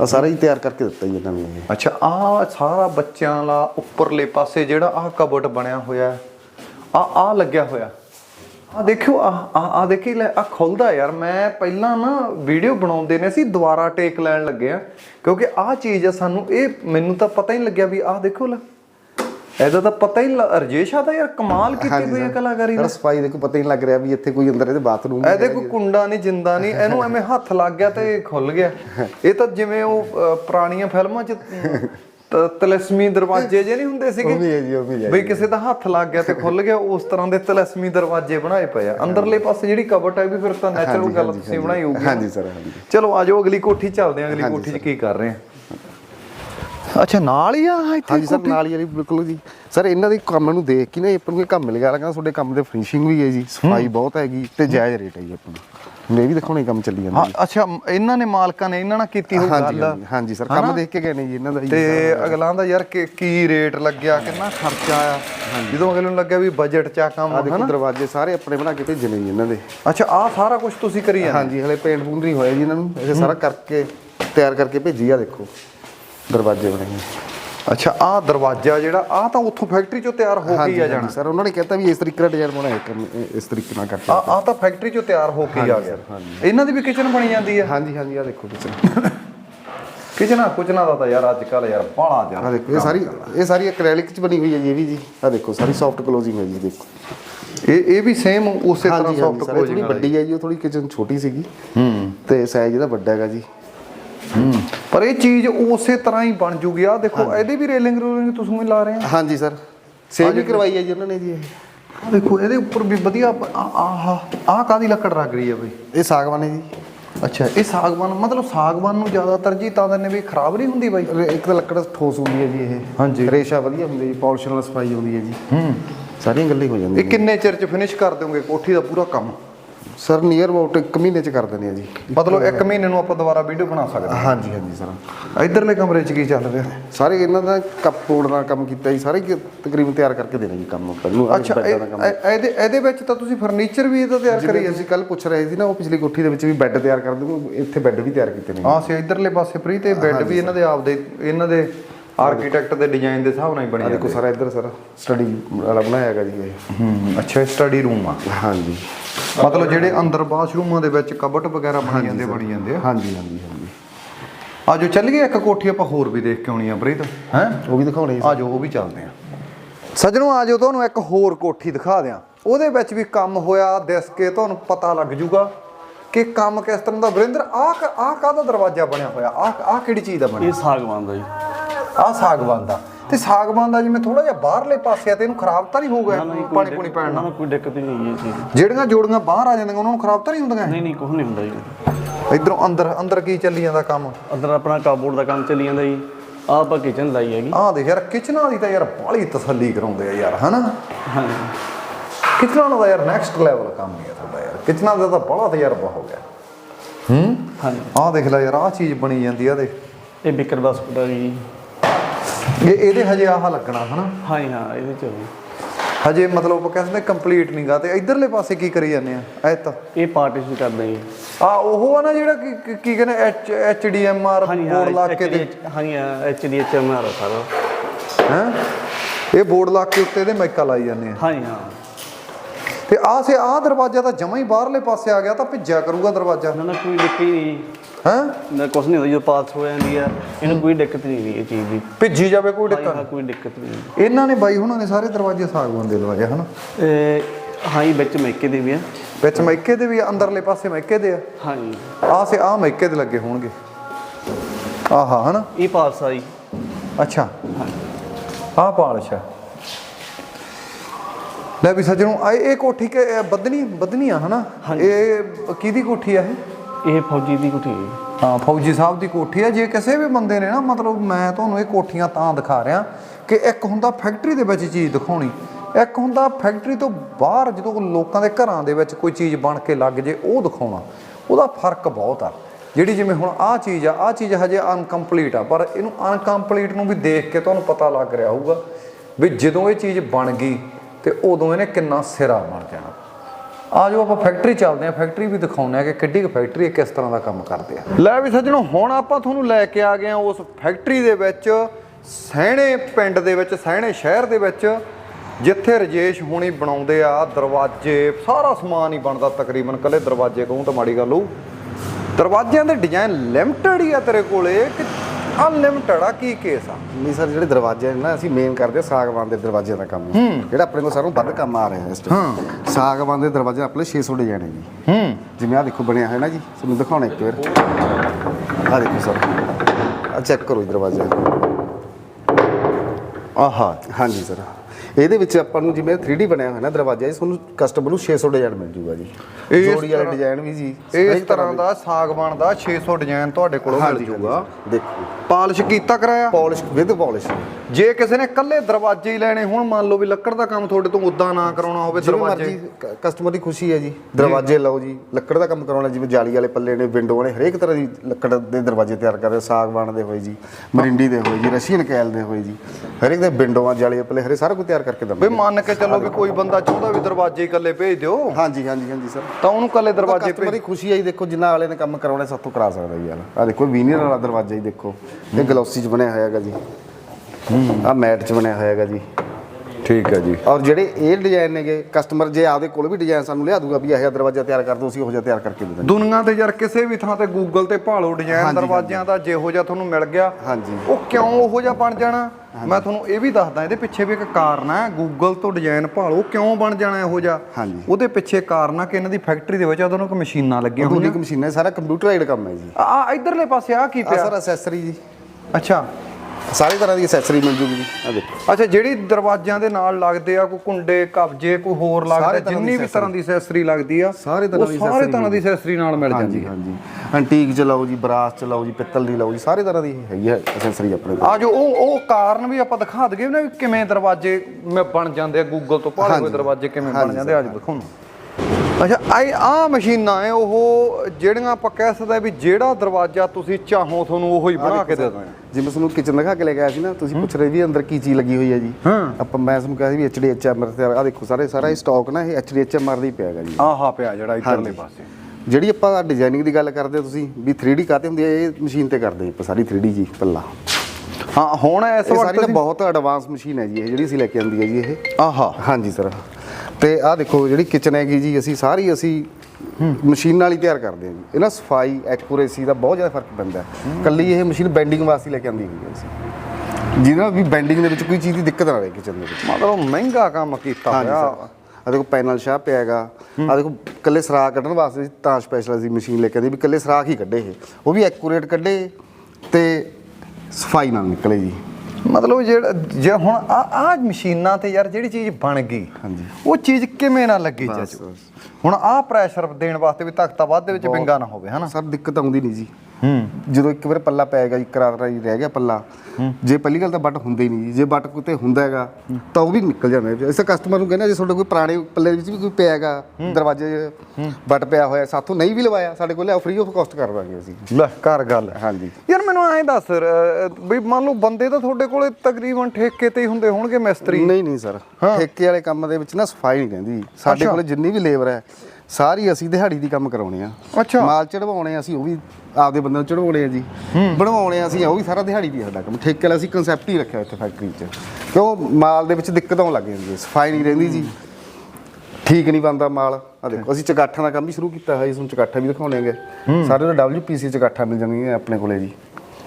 ਆ ਸਾਰਾ ਹੀ ਤਿਆਰ ਕਰਕੇ ਦਿੱਤਾ ਜੀ ਇਹਨਾਂ ਨੇ। ਅੱਛਾ ਆਹ ਸਾਰਾ ਬੱਚਿਆਂ ਵਾਲਾ ਉੱਪਰਲੇ ਪਾਸੇ ਜਿਹੜਾ ਆਹ ਕਬਰਡ ਬਣਿਆ ਹੋਇਆ ਆ ਆ ਲੱਗਿਆ ਹੋਇਆ। ਆ ਦੇਖਿਓ ਆ ਆ ਆ ਦੇਖੀ ਲੈ ਆ ਖੁੱਲਦਾ ਯਾਰ। ਮੈਂ ਪਹਿਲਾਂ ਨਾ ਵੀਡੀਓ ਬਣਾਉਂਦੇ ਨੇ ਸੀ ਦੁਬਾਰਾ ਟੇਕ ਲੈਣ ਲੱਗੇ ਆ। ਕਿਉਂਕਿ ਆਹ ਚੀਜ਼ ਆ ਸਾਨੂੰ ਇਹ ਮੈਨੂੰ ਤਾਂ ਪਤਾ ਹੀ ਨਹੀਂ ਲੱਗਿਆ ਵੀ ਆਹ ਦੇਖੋ ਲੈ। ਇਹਦਾ ਤਾਂ ਪਤਾ ਹੀ ਰਜੇਸ਼ਾ ਤਾਂ ਯਾਰ ਕਮਾਲ ਕੀਤੀ ਪਈ ਹੈ ਕਲਾਕਾਰੀ ਨੇ। ਸਫ਼ਾਈ ਦੇਖੋ ਪਤਾ ਹੀ ਨਹੀਂ ਲੱਗ ਰਿਹਾ ਵੀ ਇੱਥੇ ਕੋਈ ਅੰਦਰ ਇਹਦੇ ਬਾਥਰੂਮ ਇਹਦੇ ਕੋਈ ਕੁੰਡਾ ਨਹੀਂ ਜਿੰਦਾ ਨਹੀਂ ਇਹਨੂੰ ਐਵੇਂ ਹੱਥ ਲੱਗ ਗਿਆ ਤੇ ਖੁੱਲ ਗਿਆ। ਇਹ ਤਾਂ ਜਿਵੇਂ ਉਹ ਪੁਰਾਣੀਆਂ ਫਿਲਮਾਂ 'ਚ ਤਲਸਮੀ ਦਰਵਾਜ਼ੇ ਜੇ ਨਹੀਂ ਹੁੰਦੇ ਉਹ ਸੀਗੇ ਵੀ ਹੈ ਜੀ ਉਹ ਵੀ ਹੈ ਬਈ ਕਿਸੇ ਦਾ ਹੱਥ ਲੱਗ ਗਿਆ ਤੇ ਖੁੱਲ ਗਿਆ ਉਸ ਤਰ੍ਹਾਂ ਦੇ ਤਲਸਮੀ ਦਰਵਾਜ਼ੇ ਬਣਾਏ ਪਏ ਆ। ਅੰਦਰਲੇ ਪਾਸੇ ਜਿਹੜੀ ਕਬਟ ਹੈ ਵੀ ਫਿਰ ਤਾਂ ਨੈਚੁਰਲ ਗੱਲ ਤੁਸੀਂ ਬਣਾਈ ਹੋਊਗੀ। ਹਾਂਜੀ ਸਰ ਹਾਂਜੀ। ਚਲੋ ਆਜੋ ਅਗਲੀ ਕੋਠੀ ਚੱਲਦੇ ਆ ਅਗਲੀ ਕੋਠੀ 'ਚ ਕੀ ਕਰ ਰਹੇ ਆ। ਅੱਛਾ ਨਾਲ ਹੀ ਆ ਇੱਥੇ ਹਾਂਜੀ ਸਰ ਨਾਲ ਹੀ ਵਾਲੀ ਬਿਲਕੁਲ ਜੀ। ਸਰ ਇਹਨਾਂ ਦੇ ਕੰਮ ਨੂੰ ਦੇਖ ਕੇ ਨਾ ਆਪਾਂ ਨੂੰ ਇਹ ਕੰਮ ਮਿਲ ਗਿਆ ਲੱਗਾ ਤੁਹਾਡੇ ਕੰਮ ਦੇ ਫਿਨਿਸ਼ਿੰਗ ਵੀ ਹੈ ਜੀ ਸਫ਼ਾਈ ਬਹੁਤ ਹੈਗੀ ਤੇ ਜਾਇਜ਼ ਰੇਟ ਹੈ ਜੀ ਆਪਾਂ ਨੂੰ ਮੈਂ ਵੀ ਦਿਖਾਉਣੇ ਕੰਮ ਚੱਲੀ ਜਾਂਦਾ ਹਾਂ ਅੱਛਾ ਇਹਨਾਂ ਨੇ ਮਾਲਕਾਂ ਨੇ ਇਹਨਾਂ ਨਾਲ ਕੀਤੀ ਹਾਂਜੀ ਗੱਲ? ਹਾਂਜੀ, ਸਰ ਕੰਮ ਦੇਖ ਕੇ ਗਏ ਨੇ ਜੀ ਇਹਨਾਂ ਦਾ ਤੇ ਅਗਲਾਂ ਦਾ ਯਾਰ ਕਿ- ਰੇਟ ਲੱਗਿਆ ਕਿੰਨਾ ਖਰਚਾ ਆਇਆ? ਜਦੋਂ ਅਗਲੇ ਨੂੰ ਲੱਗਿਆ ਵੀ ਬਜਟ ਚ ਆ ਕੰਮ ਦੇਖੋ ਦਰਵਾਜ਼ੇ ਸਾਰੇ ਆਪਣੇ ਬਣਾ ਕੇ ਭੇਜੇ ਨੇ ਜੀ ਇਹਨਾਂ ਦੇ। ਅੱਛਾ ਆ ਸਾਰਾ ਕੁਝ ਤੁਸੀਂ ਕਰੀ ਜਾਂਦੇ? ਹਾਂਜੀ ਹਲੇ ਪੇਂਟ ਪੂੰਟ ਨਹੀਂ ਹੋਇਆ ਜੀ ਇਹਨਾਂ ਨੂੰ। ਇਹ ਸਾਰਾ ਕਰਕੇ ਤਿਆਰ ਕਰਕੇ ਭੇਜੀ ਆ ਦੇਖੋ ਦਰਵਾਜ਼ੇ ਬਣੇ ਨੇ। ਅੱਛਾ ਆ ਦਰਵਾਜ਼ਾ ਜਿਹੜਾ ਆ ਤਾਂ ਉੱਥੋਂ ਫੈਕਟਰੀ ਚੋਂ ਤਿਆਰ ਹੋ ਕੇ ਆ ਜਾਣਾ। ਸਰ ਉਹਨਾਂ ਨੇ ਕਹਿਤਾ ਵੀ ਇਸ ਤਰੀਕੇ ਦਾ ਡਿਜ਼ਾਈਨ ਬਣਾਇਆ ਇਸ ਤਰੀਕੇ ਨਾਲ ਕਰਕੇ ਆ ਆ ਤਾਂ ਫੈਕਟਰੀ ਚੋਂ ਤਿਆਰ ਹੋ ਕੇ ਆ ਗਿਆ। ਇਹਨਾਂ ਦੀ ਵੀ ਕਿਚਨ ਬਣੀ ਜਾਂਦੀ ਹੈ ਹਾਂਜੀ ਹਾਂਜੀ ਆ ਦੇਖੋ ਪਿੱਛੇ ਕਿਚਨਾ ਕੁਚਨਾ ਦਾ ਤਾਂ ਯਾਰ ਅੱਜ ਕੱਲ ਯਾਰ ਬਾਹਲਾ ਆ ਜਾ ਦੇਖੋ ਇਹ ਸਾਰੀ ਇਹ ਸਾਰੀ ਐਕ੍ਰੈਲਿਕ ਚ ਬਣੀ ਹੋਈ ਹੈ ਜੀ ਇਹ ਵੀ ਜੀ। ਆ ਦੇਖੋ ਸਾਰੀ ਸੌਫਟ ਕਲੋਜ਼ਿੰਗ ਹੈ ਜੀ ਦੇਖੋ। ਇਹ ਇਹ ਵੀ ਸੇਮ ਉਸੇ ਤਰ੍ਹਾਂ ਸੌਫਟ ਸਰ ਥੋੜੀ ਵੱਡੀ ਹੈ ਜੀ ਉਹ ਥੋੜੀ ਕਿਚਨ ਛੋਟੀ ਸੀਗੀ। ਹੂੰ। ਤੇ ਸਾਈਜ਼ ਇਹਦਾ ਵੱਡਾ ਹੈਗਾ ਜੀ। ਪਰ ਇਹ ਚੀਜ਼ ਉਸੇ ਤਰ੍ਹਾਂ ਹੀ ਬਣ ਜੂਗੀ। ਆ ਦੇਖੋ ਇਹਦੀ ਵੀ ਰੇਲਿੰਗ ਰੂਲਿੰਗ ਤੁਸੀਂ ਹੀ ਲਾ ਰਹੇ ਆ ਹਾਂਜੀ ਸਰ। ਸੇਵ ਵੀ ਕਰਵਾਈ ਹੈ ਜੀ ਉਹਨਾਂ ਨੇ ਜੀ ਇਹ। ਆ ਦੇਖੋ ਇਹਦੇ ਉੱਪਰ ਵੀ ਵਧੀਆ ਆਹ ਆਹ ਕਾਦੀ ਲੱਕੜ ਲੱਗ ਰਹੀ ਹੈ ਬਈ? ਇਹ ਸਾਗਵਾਨ ਹੈ ਜੀ। ਅੱਛਾ ਇਹ ਸਾਗਵਾਨ ਮਤਲਬ ਸਾਗਵਾਨ ਨੂੰ ਜ਼ਿਆਦਾ ਤਰਜੀਹ ਤਾਂ ਦਿੰਦੇ ਵੀ ਖਰਾਬ ਨਹੀਂ ਹੁੰਦੀ ਬਾਈ? ਇੱਕ ਤਾਂ ਲੱਕੜ ਠੋਸ ਹੁੰਦੀ ਹੈ ਜੀ ਇਹ। ਹਾਂਜੀ। ਰੇਸ਼ਾ ਵਧੀਆ ਹੁੰਦੀ ਹੈ ਜੀ ਪਾਲਿਸ਼ ਨਾਲ ਸਫ਼ਾਈ ਹੁੰਦੀ ਹੈ ਜੀ। ਹੂੰ। ਸਾਰੀਆਂ ਗੱਲਾਂ ਹੀ ਹੋ ਇਹ ਜਾਂਦੀਆਂ ਕਿੰਨੇ ਚਿਰ ਚ ਫਿਨਿਸ਼ ਕਰ ਦਿਓਗੇ ਕੋਠੀ ਦਾ ਪੂਰਾ ਕੰਮ? ਸਰ ਨੀਅਰ ਅਬਾਊਟ 1 ਮਹੀਨੇ ਚ ਕਰ ਦਿੰਦੇ ਆ ਜੀ। ਮਤਲਬ 1 ਮਹੀਨੇ ਨੂੰ ਆਪਾਂ ਦੁਬਾਰਾ ਵੀਡੀਓ ਬਣਾ ਸਕਦੇ ਹਾਂਜੀ ਹਾਂਜੀ ਸਰ। ਹਾਂ ਇਧਰਲੇ ਕਮਰੇ 'ਚ ਕੀ ਚੱਲ ਰਿਹਾ? ਸਾਰੇ ਇਹਨਾਂ ਦਾ ਕੱਪਬੋਰਡ ਨਾਲ ਕੰਮ ਕੀਤਾ ਜੀ ਸਾਰੇ ਕਿ ਤਕਰੀਬਨ ਤਿਆਰ ਕਰਕੇ ਦੇਣਾ ਜੀ ਕੰਮ ਨੂੰ ਅੱਛਾ ਇਹ- ਇਹ- ਇਹਦੇ ਇਹਦੇ ਵਿੱਚ ਤਾਂ ਤੁਸੀਂ ਫਰਨੀਚਰ ਵੀ ਇਹਦਾ ਤਿਆਰ ਕਰੀ ਅਸੀਂ ਕੱਲ ਪੁੱਛ ਰਹੇ ਸੀ ਨਾ ਉਹ ਪਿਛਲੀ ਕੋਠੀ ਦੇ ਵਿੱਚ ਵੀ ਬੈੱਡ ਤਿਆਰ ਕਰ ਦੂੰਗੇ ਇੱਥੇ ਬੈੱਡ ਵੀ ਤਿਆਰ ਕੀਤੇ ਨੇ ਆ ਸੇ ਇਧਰਲੇ ਪਾਸੇ ਫਰੀ ਤੇ ਬੈੱਡ ਵੀ ਇਹਨਾਂ ਦੇ ਆਪਦੇ ਇਹਨਾਂ ਦੇ ਆਰਕੀਟੈਕਟ ਦੇ ਡਿਜ਼ਾਈਨ ਦੇ ਹਿਸਾਬ ਨਾਲ ਹੀ ਬਣੇ ਆ ਦੇਖੋ ਸਾਰਾ ਇੱਧਰ ਸਰ ਸਟੱਡੀ ਵਾਲਾ ਬਣਾਇਆ ਹੈਗਾ ਜੀ ਇਹ। ਹੂੰ ਅੱਛਾ ਸਟੱਡੀ ਰੂਮ ਆ। ਹਾਂਜੀ। ਮਤਲਬ ਜਿਹੜੇ ਅੰਦਰ ਬਾਥਰੂਮਾਂ ਦੇ ਵਿੱਚ ਕਬਟ ਵਗੈਰਾ ਬਣ ਜਾਂਦੇ ਬਣੀ ਜਾਂਦੇ ਆ। ਹਾਂਜੀ ਹਾਂਜੀ ਹਾਂਜੀ। ਆਜੋ ਚੱਲ ਗਏ ਇੱਕ ਕੋਠੀ ਆਪਾਂ ਹੋਰ ਵੀ ਦੇਖ ਕੇ ਆਉਣੀ ਆ ਪ੍ਰੀਤ। ਹੈ? ਉਹ ਵੀ ਦਿਖਾਉਣੇ ਜੀ ਆਜੋ ਉਹ ਵੀ ਚੱਲਦੇ ਆ। ਸੱਜਣੋ ਆਜੋ ਤੁਹਾਨੂੰ ਇੱਕ ਹੋਰ ਕੋਠੀ ਦਿਖਾ ਦਿਆਂ। ਉਹਦੇ ਵਿੱਚ ਵੀ ਕੰਮ ਹੋਇਆ ਦਿਸ ਕੇ ਤੁਹਾਨੂੰ ਪਤਾ ਲੱਗ ਜੂਗਾ ਕਿ ਕੰਮ ਕਿਸ ਤਰ੍ਹਾਂ ਦਾ। ਵਰਿੰਦਰ ਆਹ ਆਹ ਕਾਹਦਾ ਦਰਵਾਜ਼ਾ ਬਣਿਆ ਹੋਇਆ? ਆਹ ਆਹ ਕਿਹੜੀ ਚੀਜ਼ ਦਾ ਬਣਿਆ? ਇਹ ਸਾਗਵਾਨ ਦਾ ਜੀ। ਆਹ ਸਾਗਵਾਨ ਦਾ ਤੇ ਸਾਗਵਾਨ ਦਾ ਜਿਵੇਂ ਥੋੜਾ ਜਿਹਾ ਬਾਹਰਲੇ ਪਾਸੇ ਆ ਤੇ ਇਹਨੂੰ ਖਰਾਬ ਤਾਂ ਨਹੀਂ ਹੋਊਗਾ ਪਾਣੀ ਪੂਣੀ ਪੈਣ ਨਾਲ? ਕੋਈ ਦਿੱਕਤ ਨਹੀਂ ਇਹ ਚੀਜ਼। ਜਿਹੜੀਆਂ ਜੋੜੀਆਂ ਬਾਹਰ ਆ ਜਾਂਦੀਆਂ ਉਹਨਾਂ ਨੂੰ ਖਰਾਬ ਤਾਂ ਨਹੀਂ ਹੁੰਦੀਆਂ? ਨਹੀਂ ਨਹੀਂ ਕੁਝ ਨਹੀਂ ਹੁੰਦਾ ਜੀ। ਇਧਰੋਂ ਅੰਦਰ ਅੰਦਰ ਕੀ ਚੱਲੀ ਜਾਂਦਾ ਕੰਮ? ਅੰਦਰ ਆਪਣਾ ਕਾਬੋਰਡ ਦਾ ਕੰਮ ਚੱਲੀ ਜਾਂਦਾ ਜੀ। ਆਹ ਆਪਾਂ ਕਿਚਨ ਲਾਈ ਹੈਗੀ। ਆਹ ਦੇਖ ਯਾਰ ਕਿਚਨਾਂ ਦੀ ਤਾਂ ਯਾਰ ਬਾਹਲੀ ਤਸੱਲੀ ਕਰਾਉਂਦੇ ਆ ਯਾਰ ਹਨਾ? ਹਾਂਜੀ। ਕਿਚਨਾਂ ਦਾ ਯਾਰ ਨੈਕਸਟ ਲੈਵਲ ਕੰਮ ਹੀ ਆ ਤੁਹਾਡਾ ਯਾਰ। ਕਿਚਨਾਂ ਦਾ ਤਾਂ ਬੜਾ ਤਜਰਬਾ ਹੋ ਗਿਆ ਹੂੰ? ਹਾਂਜੀ। ਆਹ ਦੇਖ ਲੈ ਯਾਰ ਆਹ ਚੀਜ਼ ਬਣੀ ਜਾਂਦੀ ਆ ਦੇਖ। ਇਹ ਬਿਕਰ ਹੈ ਜੀ। ਇਹ ਇਹਦੇ ਹਜੇ ਆਹ ਲੱਗਣਾ ਹਨਾ? ਹਾਂਜੀ ਹਾਂ ਇਹਦੇ ਚ। ਹਜੇ ਮਤਲਬ ਕਹਿੰਦੇ ਕੰਪਲੀਟ ਨਹੀਂਗਾ ਤੇ ਇਧਰਲੇ ਪਾਸੇ ਕੀ ਕਰੀ ਜਾਂਦੇ ਆ? ਐ ਤਾਂ। ਇਹ ਪਾਰਟੀਸ਼ਨ ਕਰਦੇ ਜੀ ਆ ਉਹ ਆ ਨਾ ਜਿਹੜਾ ਕੀ- ਕਹਿੰਦੇ H H D M R ਹਾਂ ਬੋਰਡ ਲਾ ਕੇ ਤੇ HDH ਹਾਂਜੀ ਹਾਂ ਐਚਡੀਐਚਐਮਆਰ ਸਾਰਾ। ਹੈ? ਇਹ ਬੋਰਡ ਲਾ ਕੇ ਉੱਤੇ ਇਹਦੇ ਮਾਈਕਾ ਲਾਈ ਜਾਂਦੇ ਆ। ਹਾਂ ਤੇ ਆਹ ਸੇ ਆਹ ਦਰਵਾਜ਼ਾ ਤਾਂ ਜਮਾ ਹੀ ਬਾਹਰਲੇ ਪਾਸੇ ਆ ਗਿਆ ਤਾਂ ਭਿੱਜਿਆ ਕਰੂਗਾ ਦਰਵਾਜ਼ਾ। ਨਾ ਨਾ ਕੋਈ ਦਿੱਕਤ ਹੀ ਨਹੀਂ। ਹੈ? ਨਾ ਕੁਝ ਨਹੀਂ ਹੁੰਦਾ ਜਦੋਂ ਪਾਸ ਹੋ ਜਾਂਦੀ ਆ ਇਹਨੂੰ ਕੋਈ ਦਿੱਕਤ ਨਹੀਂ ਹੈਗੀ ਇਹ ਚੀਜ਼ ਦੀ। ਭਿੱਜੀ ਜਾਵੇ ਕੋਈ ਦਿੱਕਤ? ਹਾਂ ਕੋਈ ਦਿੱਕਤ ਨਹੀਂ। ਇਹਨਾਂ ਨੇ ਬਾਈ ਹੁਣਾਂ ਨੇ ਸਾਰੇ ਦਰਵਾਜ਼ੇ ਸਾਗਵਾਨ ਦੇ ਲਵਾਏ ਹਨ? ਇਹ ਹਾਂ ਜੀ ਵਿੱਚ ਮੈਕੇ ਦੇ ਵੀ ਆ। ਵਿੱਚ ਮਾਈਕੇ ਦੇ ਵੀ ਆ, ਅੰਦਰਲੇ ਪਾਸੇ ਮਾਈਕੇ ਦੇ ਆ? ਹਾਂਜੀ ਆਹ ਸੇ ਆਹ ਮਾਈਕੇ ਦੇ ਲੱਗੇ ਹੋਣਗੇ। ਆਹਾ ਹਨਾ? ਇਹ ਪਾਸ ਆ ਜੀ ਅੱਛਾ ਆਹ ਪਾਲਿਸ਼ ਹੈ ਲੈ ਵੀ ਸੱਜਣੋ ਆ ਇਹ ਕੋਠੀ ਕਿ ਬੱਦਨੀ ਬੱਦਨੀ ਆ ਹਨਾ? ਇਹ ਕਿਹਦੀ ਕੋਠੀ ਆ ਇਹ? ਇਹ ਫੌਜੀ ਦੀ ਕੁਠੀ ਹੈ। ਹਾਂ ਫੌਜੀ ਸਾਹਿਬ ਦੀ ਕੋਠੀ ਆ। ਜੇ ਕਿਸੇ ਵੀ ਬੰਦੇ ਨੇ ਨਾ ਮਤਲਬ ਮੈਂ ਤੁਹਾਨੂੰ ਇਹ ਕੋਠੀਆਂ ਤਾਂ ਦਿਖਾ ਰਿਹਾ ਕਿ ਇੱਕ ਹੁੰਦਾ ਫੈਕਟਰੀ ਦੇ ਵਿੱਚ ਚੀਜ਼ ਦਿਖਾਉਣੀ ਇੱਕ ਹੁੰਦਾ ਫੈਕਟਰੀ ਤੋਂ ਬਾਹਰ ਜਦੋਂ ਲੋਕਾਂ ਦੇ ਘਰਾਂ ਦੇ ਵਿੱਚ ਕੋਈ ਚੀਜ਼ ਬਣ ਕੇ ਲੱਗ ਜੇ ਉਹ ਦਿਖਾਉਣਾ। ਉਹਦਾ ਫ਼ਰਕ ਬਹੁਤ ਆ। ਜਿਹੜੀ ਜਿਵੇਂ ਹੁਣ ਆਹ ਚੀਜ਼ ਆ ਆਹ ਚੀਜ਼ ਹਜੇ ਅਨਕੰਪਲੀਟ ਆ ਪਰ ਇਹਨੂੰ ਅਨਕੰਪਲੀਟ ਨੂੰ ਵੀ ਦੇਖ ਕੇ ਤੁਹਾਨੂੰ ਪਤਾ ਲੱਗ ਰਿਹਾ ਹੋਊਗਾ ਵੀ ਜਦੋਂ ਇਹ ਚੀਜ਼ ਬਣ ਗਈ ਤੇ ਉਦੋਂ ਇਹਨੇ ਕਿੰਨਾ ਸਿਰਾ ਬਣ ਜਾਣਾ। ਆ ਜੋ ਆਪਾਂ ਫੈਕਟਰੀ ਚੱਲਦੇ ਆ ਫੈਕਟਰੀ ਵੀ ਦਿਖਾਉਂਦੇ ਆ ਕਿ ਕਿੱਡੀ ਕੁ ਫੈਕਟਰੀ ਹੈ ਕਿਸ ਤਰ੍ਹਾਂ ਦਾ ਕੰਮ ਕਰਦੇ ਆ। ਲੈ ਵੀ ਸੱਜਣੋ, ਹੁਣ ਆਪਾਂ ਤੁਹਾਨੂੰ ਲੈ ਕੇ ਆ ਗਏ ਆ ਉਸ ਫੈਕਟਰੀ ਦੇ ਵਿੱਚ, ਸਹਿਣੇ ਪਿੰਡ ਦੇ ਵਿੱਚ, ਸਹਿਣੇ ਸ਼ਹਿਰ ਦੇ ਵਿੱਚ, ਜਿੱਥੇ ਰਜੇਸ਼ ਹੁਣੀ ਬਣਾਉਂਦੇ ਆ ਦਰਵਾਜ਼ੇ, ਸਾਰਾ ਸਮਾਨ ਹੀ ਬਣਦਾ ਤਕਰੀਬਨ ਕੱਲੇ ਦਰਵਾਜ਼ੇ ਕਹੂੰ ਤਾਂ ਮਾੜੀ ਗੱਲ ਹੋਊ। ਦਰਵਾਜ਼ਿਆਂ ਦੇ ਡਿਜ਼ਾਈਨ ਲਿਮਟਡ ਹੀ ਆ ਤੇਰੇ ਕੋਲੇ, ਕਿ ਅਨਲਿਮਟਿਡ ਆ ਕੀ ਕੇਸ ਆ? ਨਹੀਂ ਸਰ ਜਿਹੜੇ ਦਰਵਾਜ਼ੇ ਨੇ ਨਾ ਅਸੀਂ ਮੇਨ ਕਰਦੇ ਆ ਸਾਗਵਾਨ ਦੇ ਦਰਵਾਜ਼ਿਆਂ ਦਾ ਕੰਮ। ਜਿਹੜਾ ਆਪਣੇ ਕੋਲ ਸਾਰੋਂ ਵੱਧ ਕੰਮ ਆ ਰਿਹਾ ਇਸ ਟਾਈਮ ਸਾਗਵਾਨ ਦੇ ਦਰਵਾਜ਼ੇ ਆਪਣੇ 600 ਡਿਜ਼ਾਈਨ ਹੈ ਜੀ ਹੂੰ। ਜਿਵੇਂ ਆ ਦੇਖੋ ਬਣਿਆ ਹੈ ਨਾ ਜੀ ਤੁਹਾਨੂੰ ਦਿਖਾਉਣਾ ਇੱਕ ਵਾਰ। ਆ ਦੇਖੋ ਸਰ ਆ ਚੈੱਕ ਕਰੋ ਜੀ ਦਰਵਾਜ਼ਾ। ਆਹਾ ਹਾਂਜੀ ਸਰ। ਇਹਦੇ ਵਿੱਚ ਆਪਾਂ ਨੂੰ ਜਿਵੇਂ 3D ਬਣਿਆ ਹੋਇਆ ਨਾ ਦਰਵਾਜ਼ਾ ਇਹ ਤੁਹਾਨੂੰ ਕਸਟਮਰ ਨੂੰ 600 ਡਿਜ਼ਾਈਨ ਮਿਲ ਜੂਗਾ ਜੀ। ਜੋੜੀ ਵਾਲੇ ਡਿਜ਼ਾਈਨ ਵੀ ਜੀ ਇਸ ਤਰ੍ਹਾਂ ਦਾ। ਸਾਗਵਾਨ ਦਾ 600 ਡਿਜ਼ਾਈਨ ਤੁਹਾਡੇ ਕੋਲੋਂ ਮਿਲ ਜੂਗਾ। ਦੇਖੋ ਪਾਲਿਸ਼ ਕੀਤਾ ਕਰਾਇਆ? Polish with polish. ਜੇ ਕਿਸੇ ਨੇ ਕੱਲੇ ਦਰਵਾਜ਼ੇ ਹੀ ਲੈਣੇ ਹੁਣ ਮੰਨ ਲਓ ਵੀ ਲੱਕੜ ਦਾ ਕੰਮ ਤੁਹਾਡੇ ਤੋਂ ਉਦਾਂ ਨਾ ਕਰਾਉਣਾ ਹੋਵੇ ਦਰਵਾਜ਼ੇ। ਮਰਜ਼ੀ ਕਸਟਮਰ ਦੀ ਖੁਸ਼ੀ ਹੈ ਜੀ। ਦਰਵਾਜ਼ੇ ਲਓ ਜੀ ਲੱਕੜ ਦਾ ਕੰਮ ਕਰਾਉਣਾ ਜਿਵੇਂ ਜਾਲੀ ਵਾਲੇ ਪੱਲੇ ਨੇ ਵਿੰਡੋ ਨੇ ਹਰੇਕ ਤਰ੍ਹਾਂ ਦੀ ਲੱਕੜ ਦੇ ਦਰਵਾਜ਼ੇ ਤਿਆਰ ਕਰਦੇ ਸਾਗਵਾਨ ਦੇ ਹੋਏ ਜੀ ਮਰਿੰਡੀ ਦੇ ਹੋਏ ਜੀ ਰਸ਼ੀਅਨ ਕੈਲ ਦੇ ਹੋਏ ਜੀ। ਹਰੇਕ ਦੇ ਵਿੰਡੋਆਂ ਜਾਲੀ ਪੱਲੇ ਹਰੇ ਸਾਰਾ ਕੁਝ ਤਿਆਰ ਕਰਕੇ ਵੀ ਦਿੰਦੇ ਮੰਨ ਕੇ ਚੱਲੋ ਵੀ ਕੋਈ ਬੰਦਾ ਚਾਹੁੰਦਾ ਵੀ ਦਰਵਾਜ਼ੇ ਹੀ ਇਕੱਲੇ ਭੇਜ ਦਿਓ। ਹਾਂਜੀ ਹਾਂਜੀ ਹਾਂਜੀ ਸਰ। ਤਾਂ ਉਹਨੂੰ ਕੱਲੇ ਦਰਵਾਜ਼ੇ ਕਸਟਮਰ ਦੀ ਖੁਸ਼ੀ ਹੈ ਜੀ ਦੇਖੋ ਜਿੰਨਾ ਵਾਲੇ ਨੇ ਕੰਮ ਕਰਾਉਣਾ ਸਾਥੋਂ ਕਰਾ ਸਕਦਾ ਜੀ ਯਾਰ। ਆ ਦੇਖੋ ਵੀਨੀਅਰ ਵਾਲਾ ਦਰਵਾਜ਼ਾ ਜੀ ਦੇਖੋ। ਇਹ ਗਲੋਸੀ ਚ ਬਣਿਆ ਹੋਇਆ ਹੈਗਾ ਜੀ ਆ ਮੈਟ ਚ ਬਣਿਆ ਹੋਇਆ ਹੈਗਾ ਜੀ। ਠੀਕ ਹੈ ਜੀ। ਔਰ ਜਿਹੜੇ ਇਹ ਡਿਜ਼ਾਈਨ ਨੇਗੇ ਕਸਟਮਰ ਜੇ ਆਪਦੇ ਕੋਲ ਵੀ ਡਿਜ਼ਾਈਨ ਸਾਨੂੰ ਲਿਆ ਦੂਗਾ ਵੀ ਇਹ ਦਰਵਾਜ਼ਾ ਤਿਆਰ ਕਰ ਦਿਓ ਅਸੀਂ ਉਹ ਜਿਹਾ ਤਿਆਰ ਕਰਕੇ ਦੇ ਦਾਂਗੇ ਦੁਨੀਆ ਤੇ ਯਾਰ ਕਿਸੇ ਵੀ ਥਾਂ ਤੇ ਗੂਗਲ ਤੇ ਭਾਲੋ ਡਿਜ਼ਾਈਨ ਦਰਵਾਜ਼ਿਆਂ ਦਾ ਜਿਹੋ ਜਿਹਾ ਤੁਹਾਨੂੰ ਮਿਲ ਗਿਆ ਹਾਂਜੀ। ਉਹ ਕਿਉਂ ਉਹੋ ਜਿਹਾ ਬਣ ਜਾਣਾ? ਮੈਂ ਤੁਹਾਨੂੰ ਇਹ ਵੀ ਦੱਸਦਾ ਇਹਦੇ ਪਿੱਛੇ ਵੀ ਇੱਕ ਕਾਰਨ ਹੈ ਗੂਗਲ ਤੋਂ ਡਿਜ਼ਾਈਨ ਭਾਲੋ ਕਿਉਂ ਬਣ ਜਾਣਾ ਇਹੋ ਜਿਹਾ? ਹਾਂਜੀ। ਉਹਦੇ ਪਿੱਛੇ ਕਾਰਨ ਆ ਕਿ ਇਹਨਾਂ ਦੀ ਫੈਕਟਰੀ ਦੇ ਵਿੱਚ ਉਹਨਾਂ ਨੂੰ ਮਸ਼ੀਨਾਂ ਲੱਗੀਆਂ ਹੋਈਆਂ। ਆਧੁਨਿਕ ਮਸ਼ੀਨਾਂ ਸਾਰਾ ਕੰਪਿਊਟਰਾਈਜ਼ਡ ਕੰਮ ਹੈ ਜੀ। ਆ ਇਧਰਲੇ ਪਾਸੇ ਆ ਕੀ ਪਿਆ? ਸਰ ਅਸੈਸਰੀ ਜੀ। ਅੱਛਾ। ਸਾਰੀ ਤਰ੍ਹਾਂ ਦੀ ਅਸੈਸਰੀ ਮਿਲ ਜੂਗੀ ਜੀ। ਆ ਦੇਖੋ। ਅੱਛਾ ਜਿਹੜੀ ਦਰਵਾਜ਼ਿਆਂ ਦੇ ਨਾਲ ਲੱਗਦੇ ਆ ਕੋਈ ਕੁੰਡੇ ਕਬਜੇ ਕੋਈ ਹੋਰ ਲੱਗਦਾ ਜਿੰਨੀ ਵੀ ਤਰ੍ਹਾਂ ਦੀ ਐਕਸੈਸਰੀ ਲੱਗਦੀ ਆ ਸਾਰੇ ਤਰ੍ਹਾਂ ਦੀ ਸਾਰੇ ਤਰ੍ਹਾਂ ਦੀ ਐਕਸੈਸਰੀ ਨਾਲ ਮਿਲ ਜਾਂਦੀ ਹੈ ਹਾਂਜੀ। ਐਂਟੀਕ ਚ ਲਓ ਜੀ ਬਰਾਸ ਚ ਲਓ ਜੀ ਪਿੱਤਲ ਦੀ ਲਓ ਜੀ ਸਾਰੇ ਤਰ੍ਹਾਂ ਦੀ ਹੈਗੀ ਹੈ ਅਸੈਸਰੀ ਆਪਣੇ ਕੋਲ। ਆ ਜੋ ਉਹ ਉਹ ਕਾਰਨ ਵੀ ਆਪਾਂ ਦਿਖਾ ਦਈਏ ਨਾ ਕਿਵੇਂ ਦਰਵਾਜ਼ੇ ਮ- ਬਣ ਜਾਂਦੇ ਆ ਗੂਗਲ ਤੋਂ ਹੋਏ ਹਾਂਜੀ। ਦਰਵਾਜ਼ੇ ਕਿਵੇਂ ਬਣ ਜਾਂਦੇ ਆ ਅੱਜ ਦਿਖਾਉਂ ਅੱਛਾ ਆਈ ਆ ਮਸ਼ੀਨਾਂ ਐ ਉਹ ਜਿਹੜੀਆਂ ਆਪਾਂ ਕਹਿ ਸਕਦੇ ਵੀ ਜਿਹੜਾ ਦਰਵਾਜ਼ਾ ਤੁਸੀਂ ਚਾਹੋ ਤੁਹਾਨੂੰ ਉਹੋ ਹੀ ਬਣਾ ਕੇ ਦੇ ਦਾਂ ਜਿਵੇਂ ਤੁਹਾਨੂੰ ਕਿਚਨ ਦਿਖਾ ਕੇ ਲੈ ਆਇਆ ਸੀ ਨਾ ਤੁਸੀਂ ਪੁੱਛ ਰਹੇ ਵੀ ਅੰਦਰ ਕੀ ਚੀਜ਼ ਲੱਗੀ ਹੋਈ ਹੈ ਜੀ। ਆਪਾਂ ਮੈਂ ਤੁਹਾਨੂੰ ਕਿਹਾ ਸੀ ਵੀ HDHMR ਤੇ ਆ ਦੇਖੋ ਸਾਰੇ ਸਾਰਾ ਇਹ ਸਟਾਕ ਨਾ ਇਹ HDHMR ਦਾ ਹੀ ਪਿਆ ਹੈਗਾ ਜੀ। ਆਹਾ ਪਿਆ ਜਿਹੜਾ ਇਧਰਲੇ। ਪਾਸੇ। ਜਿਹੜੀ ਆਪਾਂ ਡਿਜ਼ਾਈਨਿੰਗ ਦੀ ਗੱਲ ਕਰਦੇ ਤੁਸੀਂ ਵੀ 3D ਕਾਤੇ ਹੁੰਦੀ ਹੈ ਇਹ ਮਸ਼ੀਨ ਤੇ ਕਰਦੇ ਆਪਾਂ ਸਾਰੀ 3D ਜੀ ਪੱਲਾ। ਹਾਂ ਹੁਣ ਇਸ ਵਕਤ ਬਹੁਤ ਐਡਵਾਂਸ ਮਸ਼ੀਨ ਹੈ ਜੀ ਇਹ ਜਿਹੜੀ ਅਸੀਂ ਲੈ ਕੇ ਆਂਦੀ ਹੈ ਜੀ ਇਹ। ਆਹਾ। ਹਾਂਜੀ ਸਰ ਤੇ ਆਹ ਦੇਖੋ ਜਿਹੜੀ ਕਿਚਨ ਹੈਗੀ ਜੀ ਅਸੀਂ ਸਾਰੀ ਅਸੀਂ ਮਸ਼ੀਨ ਨਾਲ ਹੀ ਤਿਆਰ ਕਰਦੇ ਹਾਂ ਜੀ। ਇਹਨਾਂ ਸਫ਼ਾਈ ਐਕੂਰੇਸੀ ਦਾ ਬਹੁਤ ਜ਼ਿਆਦਾ ਫ਼ਰਕ ਪੈਂਦਾ ਹੈ। ਕੱਲੀ ਇਹ ਮਸ਼ੀਨ ਬੈਂਡਿੰਗ ਵਾਸਤੇ ਲੈ ਕੇ ਆਂਦੀ ਹੈਗੀ ਅਸੀਂ। ਜਿਹਦੇ ਨਾਲ ਵੀ ਬੈਂਡਿੰਗ ਦੇ ਵਿੱਚ ਕੋਈ ਚੀਜ਼ ਦੀ ਦਿੱਕਤ ਨਾ ਰਹੇ ਕਿਚਨ ਦੇ ਵਿੱਚ। ਮਤਲਬ ਮਹਿੰਗਾ ਕੰਮ ਕੀਤਾ ਹੋਇਆ। ਆ ਦੇਖੋ ਪੈਨਲ ਸ਼ਾਹ ਪਿਆ ਹੈਗਾ। ਆ ਦੇਖੋ ਕੱਲੇ ਸਰਾਖ ਕੱਢਣ ਵਾਸਤੇ ਤਾਂ ਸਪੈਸ਼ਲ ਅਸੀਂ ਮਸ਼ੀਨ ਲੈ ਕੇ ਆਂਦੀ ਵੀ ਕੱਲੇ ਸਰਾਖ ਹੀ ਕੱਢੇ ਇਹ। ਉਹ ਵੀ ਐਕੂਰੇਟ ਕੱਢੇ ਤੇ ਸਫ਼ਾਈ ਨਾਲ ਨਿਕਲੇ ਜੀ। ਮਤਲਬ ਜਿਹੜਾ ਜੇ ਹੁਣ ਆ ਆ ਮਸ਼ੀਨਾਂ ਤੇ ਯਾਰ ਜਿਹੜੀ ਚੀਜ਼ ਬਣ ਗਈ ਹਾਂਜੀ। ਉਹ ਚੀਜ਼ ਕਿਵੇਂ ਨਾ ਲੱਗੀ ਚਾਚੂ ਹੁਣ ਆ ਪ੍ਰੈਸ਼ਰ ਦੇਣ ਵਾਸਤੇ ਵੀ ਤਖਤਾ ਵੱਧ ਦੇ ਵਿੱਚ ਵਿੰਗਾ ਨਾ ਹੋਵੇ ਹਨਾ? ਸਰ ਦਿੱਕਤ ਆਉਂਦੀ ਨਹੀਂ ਜੀ। ਜਦੋਂ ਇੱਕ ਵਾਰ ਪੱਲਾ ਪੈ ਗਿਆ ਜੀ ਕਰਾਰਾ ਹੀ ਰਹਿ ਗਿਆ ਪੱਲਾ ਜੇ ਪਹਿਲੀ ਗੱਲ ਤਾਂ ਬੱਟ ਹੁੰਦੇ ਨਹੀਂ ਜੀ। ਬੱਟ ਕਿਤੇ ਹੁੰਦਾ ਹੈਗਾ ਤਾਂ ਉਹ ਵੀ ਨਿਕਲ ਜਾਂਦਾ ਹੈ। ਇਸੇ ਕਸਟਮਰ ਨੂੰ ਕਹਿੰਦਾ ਜੇ ਤੁਹਾਡੇ ਕੋਈ ਪੁਰਾਣੇ ਪੱਲੇ ਵਿੱਚ ਵੀ ਕੋਈ ਪਿਆ ਹੈਗਾ ਦਰਵਾਜ਼ੇ ਬੱਟ ਪਿਆ ਹੋਇਆ ਸਾਥੋਂ ਨਹੀਂ ਵੀ ਲਵਾਇਆ ਸਾਡੇ ਕੋਲ ਲਿਆਓ ਫ੍ਰੀ ਆਫ ਕਾਸਟ ਕਰ ਦਾਂਗੇ ਅਸੀਂ। ਲੈ ਕਰ ਗੱਲ। ਹਾਂਜੀ। ਯਾਰ ਮੈਨੂੰ ਐਂ ਦੱਸ ਵੀ ਮੰਨ ਲਓ ਬੰਦੇ ਤਾਂ ਤੁਹਾਡੇ ਕੋਲੇ ਤਕਰੀਬਨ ਠੇਕੇ ਤੇ ਹੀ ਹੁੰਦੇ ਹੋਣਗੇ ਮਿਸਤਰੀ। ਨਹੀਂ ਨਹੀਂ ਸਰ। ਠੇਕੇ ਵਾਲੇ ਕੰਮ ਦੇ ਵਿੱਚ ਨਾ ਸਫ਼ਾਈ ਨਹੀਂ ਰਹਿੰਦੀ। ਸਾਡੇ। ਕੋਲ ਜਿੰਨੀ ਵੀ ਲੇਬਰ ਹੈ ਸਾਰੀ ਅਸੀਂ ਦਿਹਾੜੀ ਦੀ ਕੰਮ ਕਰਾਉਣੇ ਆ। ਅੱਛਾ। ਮਾਲ ਚੜਵਾਉਣੇ ਅਸੀਂ ਉਹ ਵੀ ਆਪਦੇ ਬੰਦੇ ਨੂੰ ਚੜਵਾਉਣੇ ਆ ਜੀ। ਬਣਵਾਉਣੇ ਆ ਅਸੀਂ ਉਹ ਵੀ ਸਾਰਾ ਦਿਹਾੜੀ ਦੀ ਸਾਡਾ ਕੰਮ। ਠੇਕੇ ਵਾਲਾ ਅਸੀਂ ਕਨਸੈਪਟ ਹੀ ਰੱਖਿਆ ਇੱਥੇ ਫੈਕਟਰੀ 'ਚ। ਕਿਉਂ ਮਾਲ ਦੇ ਵਿੱਚ ਦਿੱਕਤ ਆਉਣ ਲੱਗ ਜਾਂਦੀ ਹੈ ਸਫ਼ਾਈ ਨਹੀਂ ਰਹਿੰਦੀ ਜੀ। ਠੀਕ ਨਹੀਂ ਬਣਦਾ ਮਾਲ। ਆ ਦੇਖੋ ਅਸੀਂ ਚਗਾਠਾਂ ਦਾ ਕੰਮ ਵੀ ਸ਼ੁਰੂ ਕੀਤਾ ਹੈ ਇਸ ਨੂੰ ਚਗਾਠਾਂ ਵੀ ਦਿਖਾਉਣੇਗੇ ਸਾਰੇ ਦਾ WPC ਚਗਾਠਾਂ ਮਿਲ ਜਾਣਗੀਆਂ ਆਪਣੇ ਕੋਲੇ ਜੀ।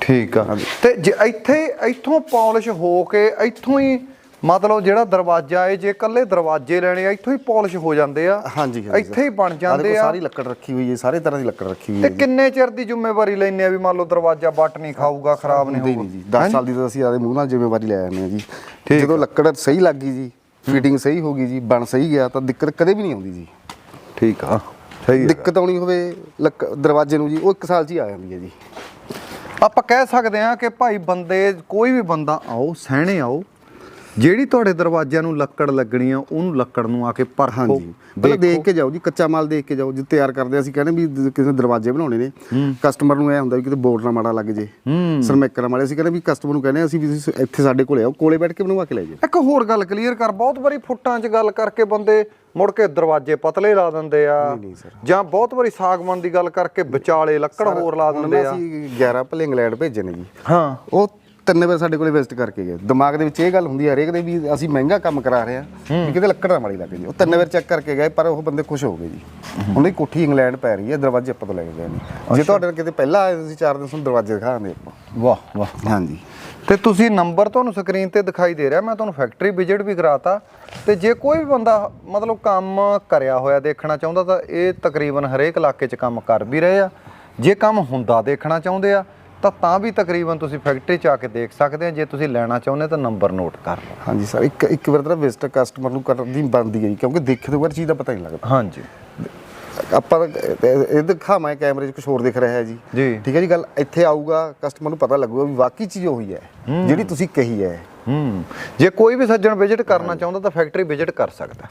ਠੀਕ ਆ। ਤੇ ਇੱਥੇ ਇੱਥੋਂ ਪਾਲਿਸ਼ ਹੋ ਕੇ ਇੱਥੋਂ ਹੀ ਮਤਲਬ ਜਿਹੜਾ ਦਰਵਾਜ਼ਾ ਹੈ ਜੇ ਇਕੱਲੇ ਦਰਵਾਜ਼ੇ ਲੈਣੇ ਆ ਇੱਥੋਂ ਹੀ ਪਾਲਿਸ਼ ਹੋ ਜਾਂਦੇ ਆ। ਹਾਂਜੀ ਹਾਂਜੀ ਇੱਥੇ ਹੀ ਬਣ ਜਾਂਦੇ ਆ। ਸਾਰੀ ਲੱਕੜ ਰੱਖੀ ਹੋਈ ਹੈ ਸਾਰੇ ਤਰ੍ਹਾਂ ਦੀ ਲੱਕੜ ਰੱਖੀ ਹੋਈ ਤੇ ਹੈ ਜੀ। ਕਿੰਨੇ ਚਿਰ ਦੀ ਜ਼ਿੰਮੇਵਾਰੀ ਲੈਣੇ ਆ ਵੀ ਮੰਨ ਲਓ ਦਰਵਾਜ਼ਾ ਬੱਟ ਨਹੀਂ ਖਾਊਗਾ ਖਰਾਬ ਨਹੀਂ ਹੋਊਗਾ? ਜੀ। 10 ਸਾਲ ਦੀ ਤਾਂ ਅਸੀਂ ਆਦੇ ਮੂੰਹ ਨਾਲ ਜ਼ਿੰਮੇਵਾਰੀ ਲੈ ਆਨੇ ਆ ਜੀ। ਜਦੋਂ ਲੱਕੜ ਸਹੀ ਲੱਗ ਗਈ ਜੀ ਫਿਟਿੰਗ ਸਹੀ ਹੋ ਗਈ ਜੀ ਬਣ ਸਹੀ ਗਿਆ ਤਾਂ ਦਿੱਕਤ ਕਦੇ ਵੀ ਨਹੀਂ ਆਉਂਦੀ ਜੀ। ਠੀਕ ਆ ਸਹੀ ਦਿੱਕਤ ਆਉਣੀ ਹੋਵੇ ਦਰਵਾਜ਼ੇ ਨੂੰ ਜੀ ਉਹ 1 ਸਾਲ 'ਚ ਹੀ ਆ ਜਾਂਦੀ ਹੈ ਜੀ। ਆਪਾਂ ਕਹਿ ਸਕਦੇ ਹਾਂ ਕਿ ਭਾਈ ਬੰਦੇ ਕੋਈ ਵੀ ਬੰਦਾ ਆਓ ਸਹਿਣੇ ਆਓ ਜਿਹੜੀ ਤੁਹਾਡੇ ਦਰਵਾਜ਼ਿਆਂ ਨੂੰ ਲੱਕੜ ਲੱਗਣੀ ਆ ਉਹਨੂੰ ਲੱਕੜ ਨੂੰ ਆ ਕੇ ਪਰਖੋ। ਹਾਂਜੀ ਪਹਿਲਾਂ ਦੇਖ। ਕੇ ਜਾਓ ਜੀ ਕੱਚਾ ਮਾਲ ਦੇਖ ਕੇ ਜਾਓ ਜੇ ਤਿਆਰ ਕਰਦੇ ਅਸੀਂ ਕਹਿੰਦੇ ਵੀ ਕਿਸੇ ਦਰਵਾਜ਼ੇ ਬਣਾਉਣੇ ਨੇ। ਕਸਟਮਰ ਨੂੰ ਇਹ ਹੁੰਦਾ ਵੀ ਕਿਤੇ ਬੋਰਡ ਨਾ ਮਾੜਾ ਲੱਗ ਜੇ। ਸਰਮੈਕਰ ਮਾੜੇ ਅਸੀਂ ਕਹਿੰਦੇ ਵੀ ਕਸਟਮਰ ਨੂੰ ਕਹਿੰਦੇ ਅਸੀਂ ਵੀ ਇੱਥੇ ਸਾਡੇ ਕੋਲੇ ਆਓ ਕੋਲੇ ਬੈਠ ਕੇ ਬਣਵਾ ਕੇ ਲੈ ਜਾਓ। ਇੱਕ ਹੋਰ ਗੱਲ ਕਲੀਅਰ ਕਰ ਬਹੁਤ ਵਾਰੀ ਫੁੱਟਾਂ 'ਚ ਗੱਲ ਕਰਕੇ ਬੰਦੇ ਮੁੜ ਕੇ ਦਰਵਾਜ਼ੇ ਪਤਲੇ ਲਾ ਦਿੰਦੇ ਆ। ਜਾਂ ਬਹੁਤ ਵਾਰੀ ਸਾਗਮਨ ਦੀ ਗੱਲ ਕਰਕੇ ਵਿਚਾਲੇ ਲੱਕੜ ਹੋਰ ਲਾ ਦਿੰਦੇ ਆ। ਅਸੀਂ 11 ਭਲੇ ਇੰਗਲੈਂਡ ਭੇਜੇ ਨੇ ਜੀ। ਹਾਂ। ਉਹ ਤਿੰਨ ਵਾਰ ਸਾਡੇ ਕੋਲੇ ਵਿਜ਼ਿਟ ਕਰਕੇ ਗਏ। ਦਿਮਾਗ ਦੇ ਵਿੱਚ ਇਹ ਗੱਲ ਹੁੰਦੀ ਹੈ ਹਰੇਕ ਦੇ ਵੀ ਅਸੀਂ ਮਹਿੰਗਾ ਕੰਮ ਕਰਾ ਰਹੇ ਵੀ ਕਿਤੇ ਲੱਕੜ ਨਾ ਮਾੜੀ ਲੱਗੇ ਜੀ ਉਹ ਤਿੰਨ ਵਾਰ ਚੈੱਕ ਕਰਕੇ ਗਏ ਪਰ ਉਹ ਬੰਦੇ ਖੁਸ਼ ਹੋ ਗਏ ਜੀ। ਉਹਨਾਂ ਦੀ ਕੋਠੀ ਇੰਗਲੈਂਡ ਪੈ ਰਹੀ ਹੈ ਦਰਵਾਜ਼ੇ ਆਪਾਂ ਤੋਂ ਲੈ ਕੇ ਗਏ ਨੇ। ਜੇ ਤੁਹਾਡੇ ਨਾਲ ਕਿਤੇ ਪਹਿਲਾਂ ਆਏ ਤੁਸੀਂ ਚਾਰ ਦਿਨ ਤੁਹਾਨੂੰ ਦਰਵਾਜ਼ੇ ਦਿਖਾਉਂਦੇ ਆਪਾਂ। ਵਾਹ ਵਾਹ। ਹਾਂਜੀ। ਤੇ ਤੁਸੀਂ ਨੰਬਰ ਤੁਹਾਨੂੰ ਸਕਰੀਨ ਤੇ ਦਿਖਾਈ ਦੇ ਰਿਹਾ ਮੈਂ ਤੁਹਾਨੂੰ ਫੈਕਟਰੀ ਵਿਜ਼ਿਟ ਵੀ ਕਰਾਤਾ। ਤੇ ਜੇ ਕੋਈ ਵੀ ਬੰਦਾ ਮਤਲਬ ਕੰਮ ਕਰਿਆ ਹੋਇਆ ਦੇਖਣਾ ਚਾਹੁੰਦਾ ਤਾਂ ਇਹ ਤਕਰੀਬਨ ਹਰੇਕ ਇਲਾਕੇ 'ਚ ਕੰਮ ਕਰ ਵੀ ਰਹੇ ਆ। ਜੇ ਕੰਮ ਹੁੰਦਾ ਦੇਖਣਾ ਚਾਹੁੰਦੇ ਆ ਤਾਂ ਤਾਂ ਵੀ ਤਕਰੀਬਨ ਤੁਸੀਂ ਫੈਕਟਰੀ 'ਚ ਆ ਕੇ ਦੇਖ ਸਕਦੇ ਆ। ਜੇ ਤੁਸੀਂ ਲੈਣਾ ਚਾਹੁੰਦੇ ਤਾਂ ਨੰਬਰ ਨੋਟ ਕਰ ਲਓ। ਹਾਂਜੀ ਸਰ ਇੱਕ ਇੱਕ ਵਾਰ ਤਾਂ ਵਿਜ਼ਿਟ ਕਸਟਮਰ ਨੂੰ ਕਰਨ ਦੀ ਬਣਦੀ ਹੈ ਜੀ ਕਿਉਂਕਿ ਦੇਖੇ ਤੋਂ ਬਾਅਦ ਚੀਜ਼ ਦਾ ਪਤਾ ਨਹੀਂ ਲੱਗਦਾ। ਹਾਂਜੀ। ਆਪਾਂ ਤਾਂ ਇਹ ਇਹ ਦਿਖਾਵਾਂ ਕੈਮਰੇ 'ਚ ਕੁਝ ਹੋਰ ਦਿਖ ਰਿਹਾ ਹੈ ਜੀ। ਜੀ। ਠੀਕ ਹੈ ਜੀ ਗੱਲ ਇੱਥੇ ਆਊਗਾ ਕਸਟਮਰ ਨੂੰ ਪਤਾ ਲੱਗੂਗਾ ਵੀ ਵਾਕਈ ਚੀਜ਼ ਉਹੀ ਹੈ ਜਿਹੜੀ ਤੁਸੀਂ ਕਹੀ ਹੈ। ਹੂੰ। ਜੇ ਕੋਈ ਵੀ ਸੱਜਣ ਵਿਜ਼ਿਟ ਕਰਨਾ ਚਾਹੁੰਦਾ ਤਾਂ ਫੈਕਟਰੀ ਵਿਜ਼ਿਟ ਕਰ ਸਕਦਾ।